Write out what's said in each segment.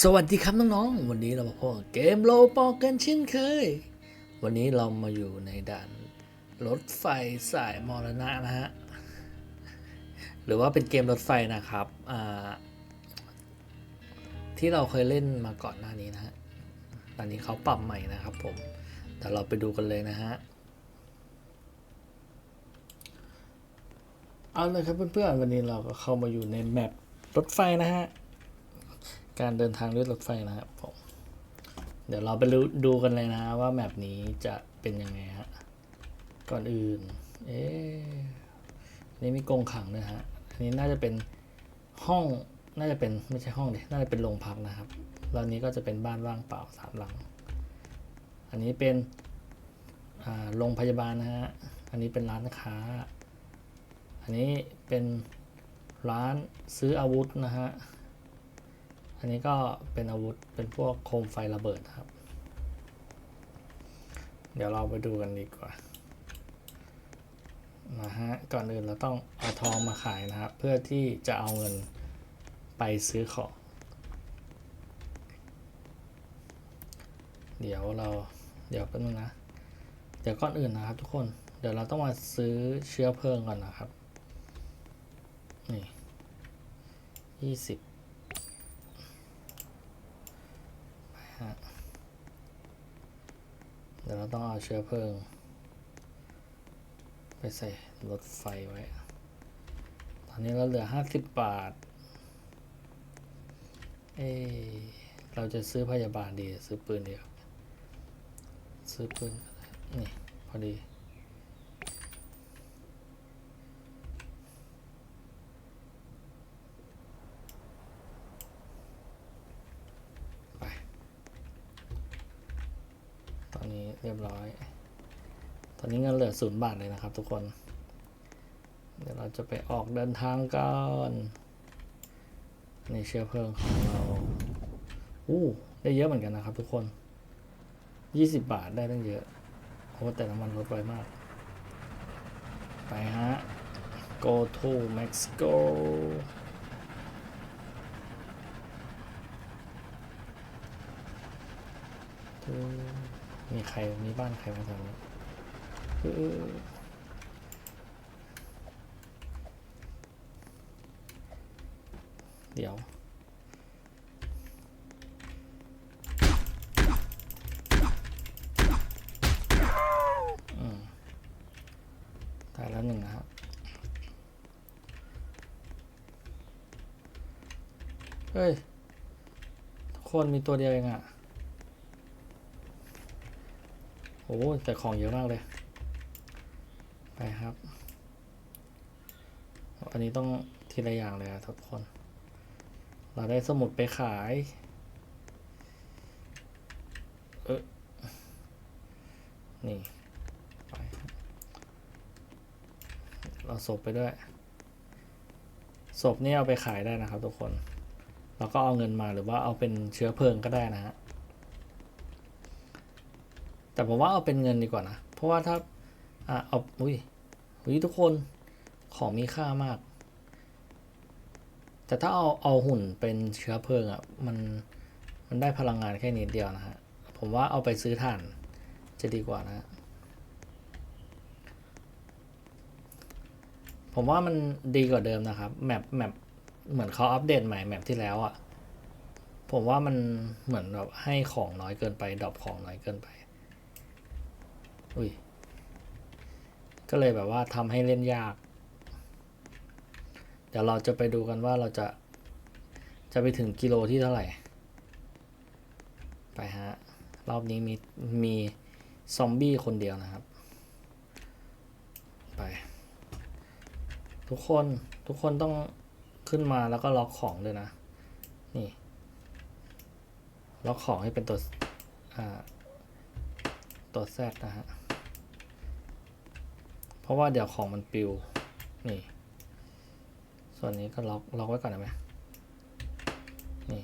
สวัสดีครับน้องๆ วันนี้เรามาพบกับเกมโลปอกกันเช่นเคย วันนี้เรามาอยู่ในด่านรถไฟสายมรณะนะฮะ หรือว่าเป็นเกมรถไฟนะครับ ที่เราเคยเล่นมาก่อนหน้านี้นะฮะ ตอนนี้เขาปรับใหม่นะครับผม แต่เราไปดูกันเลยนะฮะ เอาเลยครับเพื่อนๆ วันนี้เราก็เข้ามาอยู่ในแมปรถไฟนะฮะ การเดินทางด้วยรถไฟนะครับผมเดี๋ยวเราไปดูดูกันเลยนะ ว่าแมปนี้จะเป็นยังไงฮะก่อนอื่น เอ๊ะนี่มีกรงขังด้วยฮะอันนี้น่าจะเป็นห้องน่าจะเป็นไม่ใช่ห้องเดยน่าจะเป็นโรงพักนะครับแล้วนี้ก็จะเป็นบ้านว่างเปล่าสามหลัง อันนี้เป็นโรงพยาบาลนะฮะ อันนี้เป็นร้านค้า อันนี้เป็นร้านซื้ออาวุธนะฮะ อันนี้ก็เป็นอาวุธเป็นพวกโคมไฟระเบิดครับ เดี๋ยวเราไปดูกันดีกว่านะฮะก่อนอื่นเราต้องเอาทองมาขายนะครับ เพื่อที่จะเอาเงินไปซื้อของ เดี๋ยวเราเดี๋ยวแป๊บนึงนะ เดี๋ยวก่อนอื่นนะครับทุกคนเดี๋ยวเราต้องมาซื้อเชื้อเพลิงก่อนนะครับ นี่ยี่สิบ ฮะ เดี๋ยวเราต้องเอาเชื้อเพลิง ไปใส่รถไฟไว้ ตอนนี้เราเหลือห้าสิบบาท เอเราจะซื้อพยาบาลดี ซื้อปืนดียว ซื้อปืนนี่ พอดี ไป ตอ นี้เรียบร้อย ตอนนี้เงินเหลือศูนย์บาทเลยนะครับทุกคน เดี๋ยวเราจะไปออกเดินทางกันในเชื้อเพลิงของเราอู้ได้เยอะเหมือนกันนะครับทุกคน 20 บาทได้ตั้งเยอะโอ้แต่น้ำมันลดไวมาก ไปฮะ go to Mexico มีใครมีบ้านใครมาแถวนี้เดี๋ยว ตายแล้วหนึ่งนะครับเฮ้ย ทุกคนมีตัวเดียวเองอะ โอ้แต่ของเยอะมากเลย ไปครับ อันนี้ต้องทีละอย่างเลยอะทุกคน เราได้สมุดไปขาย เออนี่ ไป เราศพไปด้วยศพนี่เอาไปขายได้นะครับทุกคน เราก็เอาเงินมาหรือว่าเอาเป็นเชื้อเพลิงก็ได้นะฮะ แต่ผมว่าเอาเป็นเงินดีกว่านะ เพราะว่าถ้าอะเอาอุ้ยอุ้ยทุกคนของมีค่ามาก แต่ถ้าเอาเอาหุ่นเป็นเชื้อเพลิงอะมันมันได้พลังงานแค่นิดเดียวนะฮะ ผมว่าเอาไปซื้อถ่านจะดีกว่านะฮะผมว่ามันดีกว่าเดิมนะครับแมปแมปเหมือนเขาอัปเดตใหม่แมปที่แล้วอะผมว่ามันเหมือนแบบให้ของน้อยเกินไปดรอปของน้อยเกินไป อุ้ย ก็เลยแบบว่าทำให้เล่นยาก เดี๋ยวเราจะไปดูกันว่าเราจะจะไปถึงกิโลที่เท่าไหร่ ไปฮะ รอบนี้มีมีซอมบี้คนเดียวนะครับ ไป ทุกคนทุกคนต้องขึ้นมาแล้วก็ล็อกของด้วยนะ นี่ ล็อกของให้เป็นตัว อ่า ตัวแซดนะฮะ เพราะว่าเดี๋ยวของมันปิว นี่ ส่วนนี้ก็ล็อกล็อกไว้ก่อนได้ไหมนี่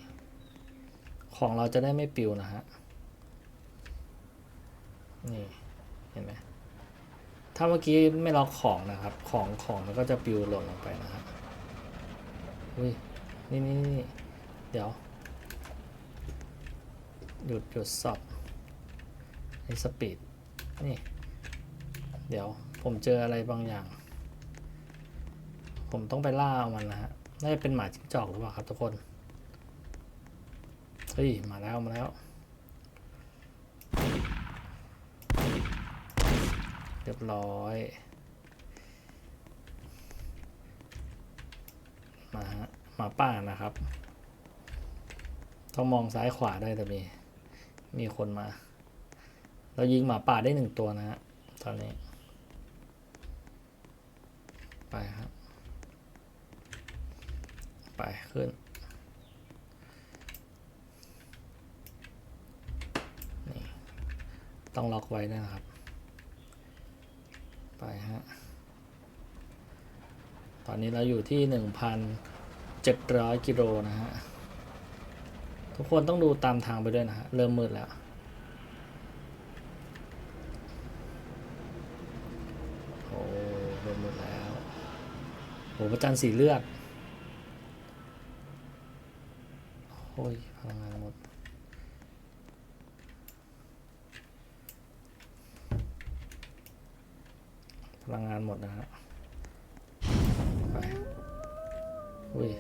ของเราจะได้ไม่ปิวนะฮะ นี่ เห็นไหม ถ้าเมื่อกี้ไม่ล็อกของนะครับ ของของมันก็จะปิวหล่นลงไปนะครับอุ้ย นี่นี่นี่ เดี๋ยว หยุดหยุดสอบนี่สปีด นี่ เดี๋ยว ผมเจออะไรบางอย่าง ผมต้องไปล่ามันนะฮะ น่าจะเป็นหมาจิ้งจอกหรือเปล่าครับทุกคน เฮ้ย มาแล้ว มาแล้ว เรียบร้อย มาฮะ หมาป่านะครับ ต้องมองซ้ายขวาได้แต่มี มีคนมา เรายิงหมาป่าได้หนึ่งตัวนะฮะ ตอนนี้ ไปครับ ไปขึ้น นี่ ต้องล็อกไว้นะครับ ไปฮะ ตอนนี้เราอยู่ที่หนึ่งพันเจ็ดร้อยกิโลนะฮะ ทุกคนต้องดูตามทางไปด้วยนะฮะ เริ่มมืดแล้ว โอ้เริ่มมืดแล้ว โอ้พระจันทร์สีเลือดโอ้ยพลังงานหมด พลังงานหมดนะฮะไปอุ้ย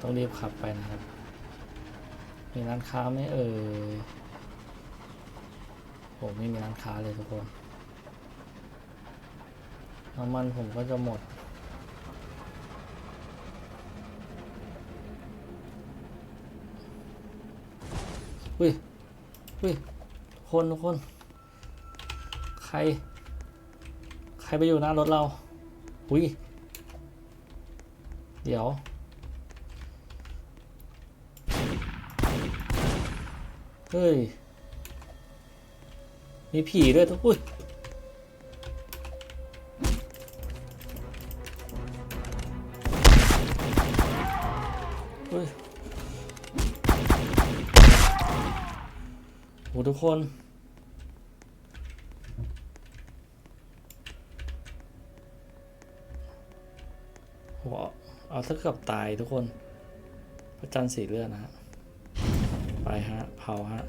ต้องรีบขับไปนะครับ มีร้านค้าไหมเอ่ยผมไม่มีร้านค้าเลยทุกคนน้ำมันผมก็จะหมด อุ้ย อุ้ย คนทุกคน ใคร ใครไปอยู่หน้ารถเรา อุ้ย เดี๋ยว เฮ้ย มีผีด้วยทุกอุ้ยเฮ้ยโหทุกคนโหเอาถ้าเกือบตายทุกคน พระจันทร์สีเลือดนะฮะ ไปฮะ เผาฮะ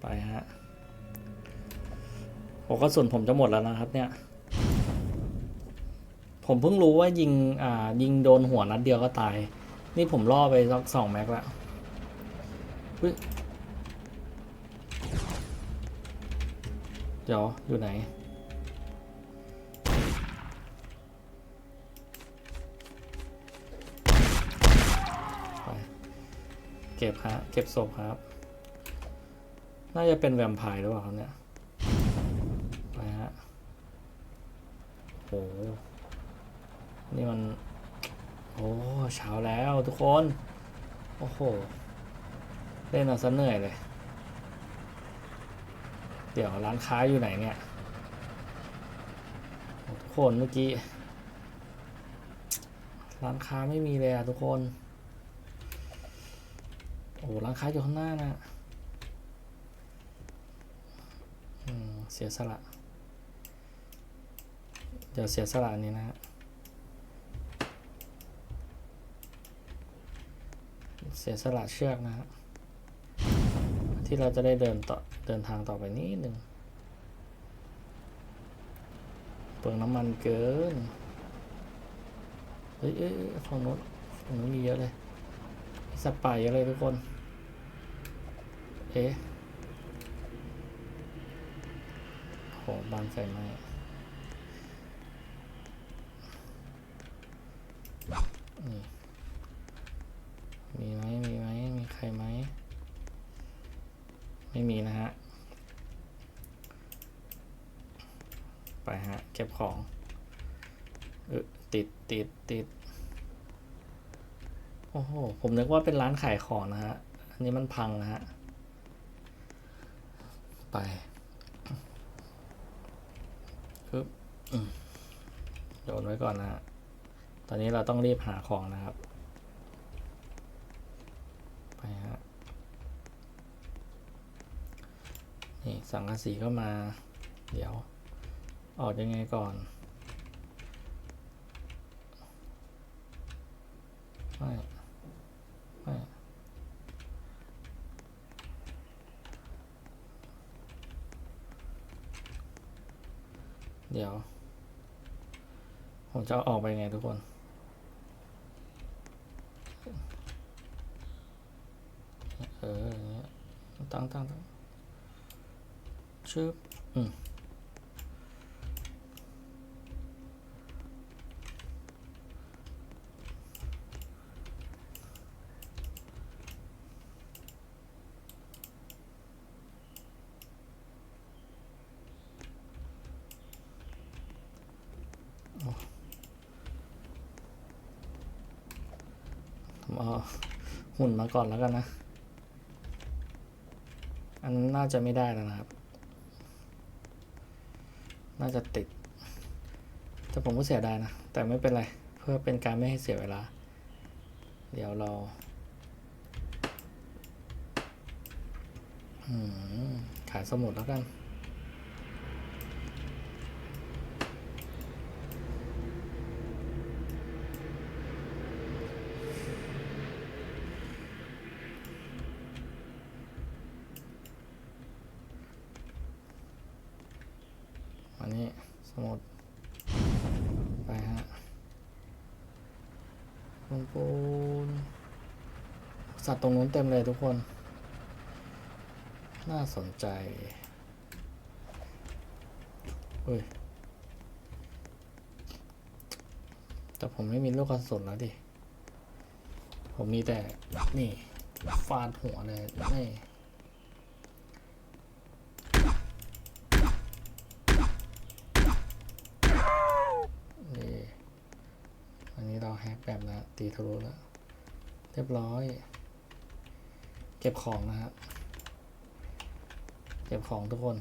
ไปฮะโอ้กระสุนผมจะหมดแล้วนะครับเนี่ย ผมเพิ่งรู้ว่ายิง อ่า ยิงโดนหัวนัดเดียวก็ตาย นี่ผมล่อไปสักสองแม็กแล้วเฮ้ยเดี๋ยว อยู่ไหน เก็บฮะเก็บศพครับ น่าจะเป็นแวมไพร์หรือเปล่าครับเนี่ยไปฮะโหนี่มัน โอ้เช้าแล้วทุกคน โอ้โห เล่นเอาซะเหนื่อยเลย เดี๋ยวร้านค้าอยู่ไหนเนี่ย ทุกคนเมื่อกี้ ร้านค้าไม่มีเลยอะทุกคน อ้ร้านค้าอยู่ข้างหน้านะเสียสละ เดี๋ยวเสียสละนี้นะฮะเสียสละเชือกนะฮะที่เราจะได้เดินต่อเดินทางต่อไปนิดหนึ่งเปลืองน้ำมันเกิน เฮ้ยเอ้ยเอ้ยฝั่งโน้นฝั่งโน้นมีเยอะเลยสัตว์ป่าเยอะเลยทุกคน โหบานไฟไหมนี่มีไหมมีไหมมีใครไหม ไม่มีนะฮะ ไปฮะ เก็บของเออติดติดติดโอ้โห ผมนึกว่าเป็นร้านขายของนะฮะ อันนี้มันพังนะฮะ ไปปึ๊บโยนไว้ก่อนนะตอนนี้เราต้องรีบหาของนะครับ ไปฮะ นี่สังกะสีก็มา เดี๋ยว ออกยังไงก่อนไม่ ดี๋ยว ผมจะออกไปไงทุกคน เอออย่างเงี้ยตั้งตั้งตั้งชึบอืม เอาหุ่นมาก่อนแล้วกันนะ อันน่าจะไม่ได้แล้วนะครับ น่าจะติด แต่ผมก็เสียดายนะ แต่ไม่เป็นไร เพื่อเป็นการไม่ให้เสียเวลา เดี๋ยวเราขายสมุดแล้วกัน อันนี้ สมุดไปฮะลงปูน สัตว์ตรงนู้นเต็มเลยทุกคน น่าสนใจเฮ้ย แต่ผมไม่มีลูกกระสุนแล้วดิ ผมมีแต่ นี่ ฟาดหัวเลยนี่นี่อัน นี้เราแกแบบแล้วตีทะลุแล้ว เรียบร้อย เก็บของนะครับ เก็บของทุกคน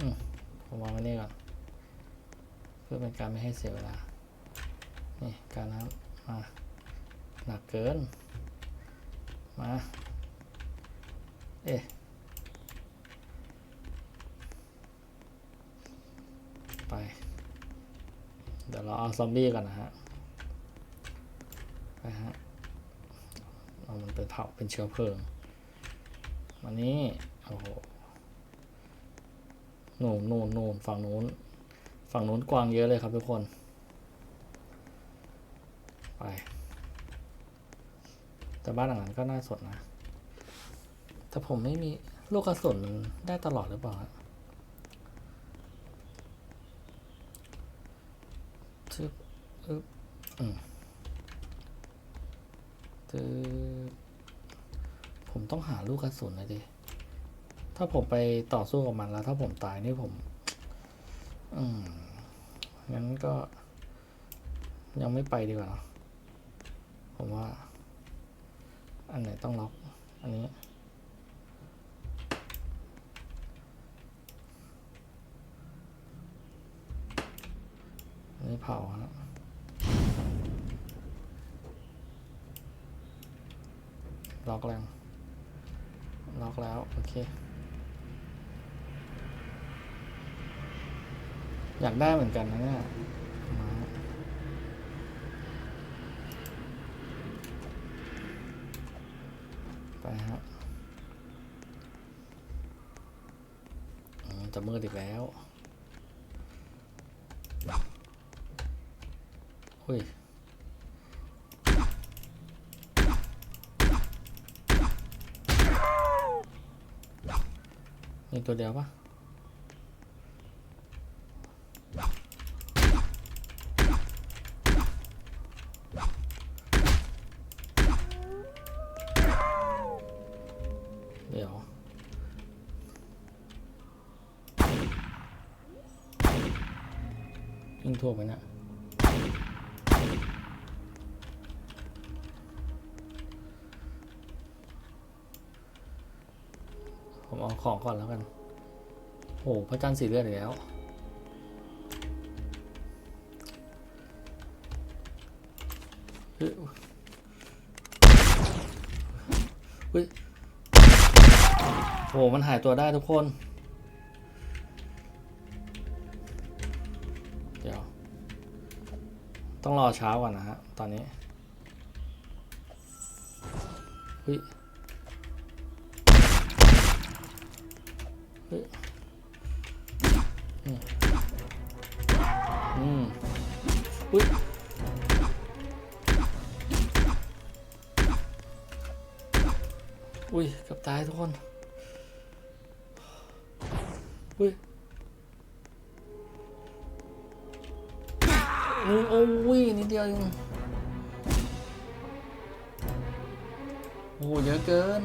อืมผมวางไว้นี่ก่อน เพื่อเป็นการไม่ให้เสียเวลา นี่การน้ำมาหนักเกิน มา เอ๊ะไป เดี๋ยวเราเอาซอมบี้ก่อนนะฮะไปฮะเอามันเป็นเผาเป็นเชื้อเพลิงวันนี้โอ้โหนูนนูนนูนฝั่งนู้นฝั่งนู้นกว้างเยอะเลยครับทุกคน ไปแต่บ้านหลังนั้นก็น่าสนนะ แต่ผมไม่มีลูกกระสุนได้ตลอดหรือเปล่าฮะ ทึบ อึบอืมตึบผมต้องหาลูกกระสุนนะดิ ถ้าผมไปต่อสู้กับมันแล้ว ถ้าผมตายนี่ผม อืม งั้นก็ ยังไม่ไปดีกว่า ผมว่า อันไหนต้องล็อก อันนี้ อันนี้เผาฮะ ล็อกแล้วล็อกแล้ว โอเค อยากได้เหมือนกันนะเนี่ยมาไปฮะจะมืดอีกแล้วอุ้ย มีตัวเดียวปะเดี๋ยว ยิงทั่วไปเนี่ย ผมเอา ของก่อนแล้วกันโหพระจันทร์สีเลือดอีกแล้วฮ้ยเฮ้ยโห มันหายตัวได้ทุกคน เดี๋ยว ต้องรอเช้าก่อนนะฮะ ตอนนี้เฮ้ย อืมอืมอุ้ยอุ้ยกับตายทุกคน อุ้ยอุ้ยโอ้ยนิดเดียวเองโอ้โหเยอะเกิน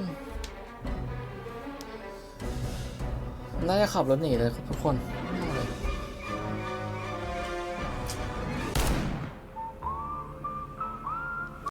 น่าจะขับรถหนีเลยทุกคน